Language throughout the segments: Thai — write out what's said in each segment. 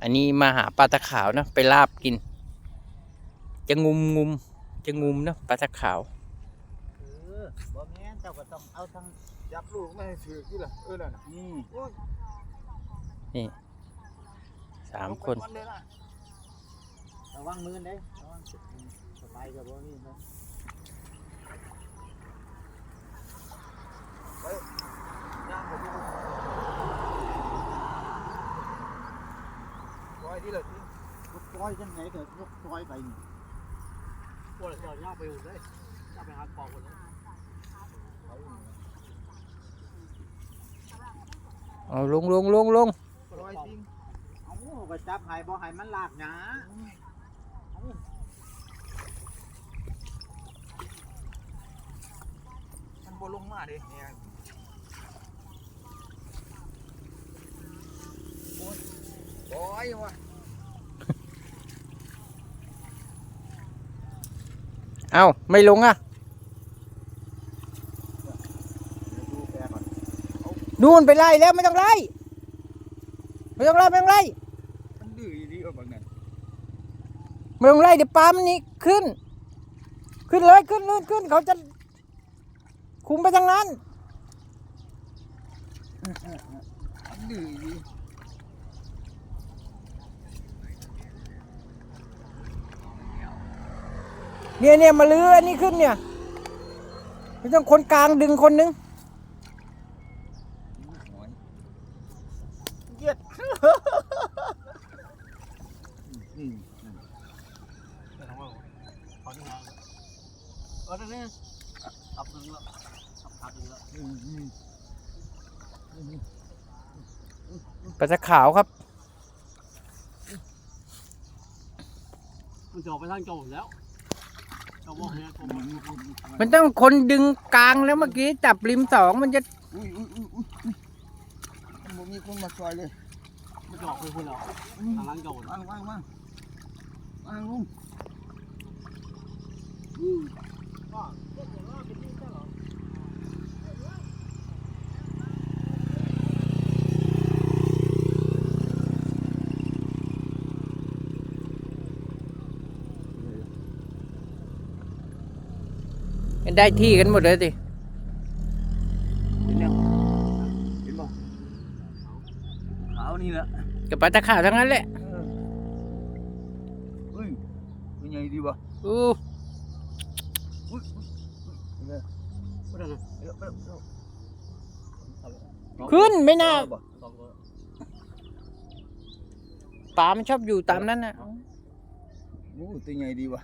อันนี้มาหาปลาตะขาวนะ ไปลาบกิน จะงุมงุมจะงุมนะปลาตะขาวเออบ่แม่นเจ้าก็ต้องเอาทั้งจับลูกไม่ให้ถือกี่ล่ะเออนั่นน่ะนี่โอ้ยนี่สามคนเอไปเลยะระวังมือเด้ระวังสบายกับบ่นี่นะ ย่างไปดูปล่ อยที่เละที่ลูกปล่อยจังไหนก็ลูกปล่อยไปนี่ปวดจะย่าไปอยู่เลยย่าไปหาปอกคนเลยเอาลงลงลงลงปล่อยทิ้งเอาก็จับให้บ่ให้มันลากนามันบ่ลงมาเด้เนี่ยโอ้ยปล่อยวะ เอาไม่ลงอะดูแกก่อนนู่นไปไล่แล้วไม่ต้องไล่ไม่ต้องไล่ไม่ต้องไล่มันดื้ออีดีเอาบางนั้นไม่ต้องไล่เดี๋ยวปลามันนี่ขึ้น ขึ้นเลยขึ้นขึ้นขึ้นเขาจะคุมไปทางนั้นมันดื้ออี เนี่ยเนี่ยมาลื้ออันนี้ขึ้นเนี่ยไม่ต้องคนกลางดึงคนนึงเย็ดอืมแต่ทำว่าขอที่งานเออนี่ตับนึงแล้วตับตับนึงแล้วอืมอืมปลาตะขาวครับมันจะออกไปทางเก่าแล้ว มันต้องคนดึงกลางแล้วเมื่อกี้จับริมสองมันจะอุ้ยอุ้ยอุ้ยอุ้ยมันมีคนมาช่วยเลยมันจออกไปคนแล้วทางร้านเก่าว่างว่างว่างว่างลุง ได้ที่กันหมดเลยสิเห็นยังเห็นบ่ขาวนี่แหละกับปลาตะขาวทั้งนั้นแหละเฮ้ยเป็นไงดีวะอู้อุ้ยอุ้ยอุ้ยเป็นไงไม่ได้นะเดี๋ยวเดี๋ยวเดี๋ยวขึ้นไม่น่าบ่สองตัวปลามันชอบอยู่ตามนั้นนะโอ้ตัวใหญ่ดีวะ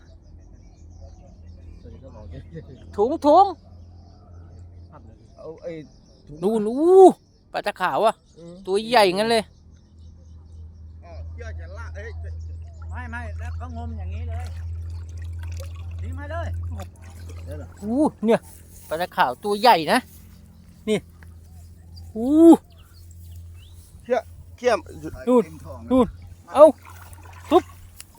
ถุงถุงภาพเลยเอาไอ้ถุงนู่นอู้ปลาตะขาวอะ เออตัวใหญ่งั้นเลยอ๋อเพื่อจะละเอ้ยจะไม่ไม่แล้วก็งมอย่างนี้เลยทิ้งมาเลยอู้เนี่ยปลาตะขาวตัวใหญ่นะ นี่ อู้เขี้ยมนู่น เต็มท้องนู่น เอาทุบ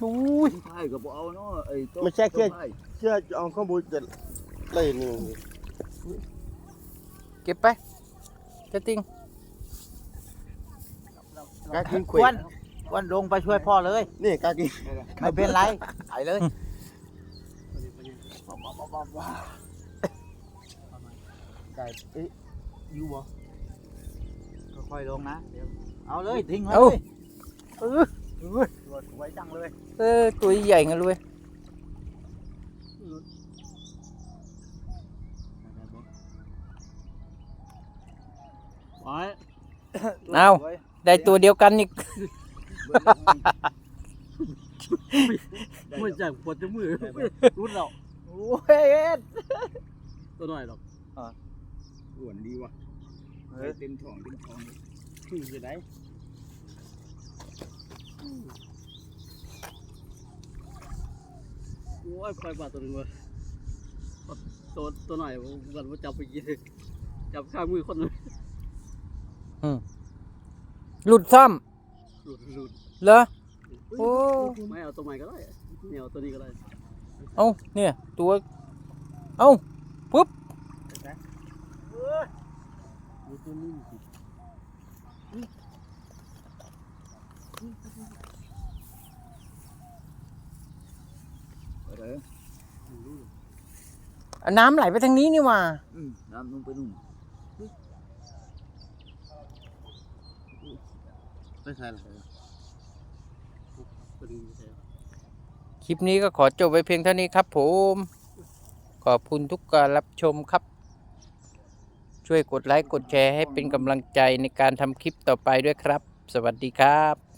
อู้ยใช่ก็บ่เอาเนาะไอ้ตัวไม่ใช่แค่ตัวไผ่เชื่อจะเอาข้างบนจะไล่นี่เก็บไปจะติงกากินขควนนควนลงไปช่วยพ่อเลย นี่กากินไม่เป็นไรไปเลยบ้าบ้าบ้าบ้าไก่เอ๊ะอยู่บ่ค่อยๆลงนะเดี๋ยวเอาเลยทิ้งไว้เอาเลยเออ ตัวสวยจังเลยเออตัวใหญ่งั้นเลยไว้เอาสวยได้ตัวเดียวกันอีกไม่จากปวดจมูกรุดแล้วโอ้ยตัวน้อยหรอกอ้วนดีวะไข่เต็มท้องเต็มท้องเลยคือจะได้ โอ้ยปล่อยปลาตัวนึงวะตัวตัวหน่อยวันว่าจับไปกินจับข้างมือคนนึงหลุดซ่อมหลุดหลุดเหรอโอ้ไม่เอาตัวใหม่ก็ได้ไม่เอาตัวนี้ก็ได้เอาเนี่ยตัวเอาปุ๊บดูตัวนี้ อะไรอะน้ำไหลไปทางนี้นี่หว่าอืมน้ำนุ่มไปนุ่มไม่ใช่หรอกพอดีไม่ใช่คลิปนี้ก็ขอจบไว้เพียงเท่านี้ครับผม ขอบคุณทุกการรับชมครับ ช่วยกดไลค์กดแชร์ให้เป็นกำลังใจในการทำคลิปต่อไปด้วยครับ สวัสดีครับ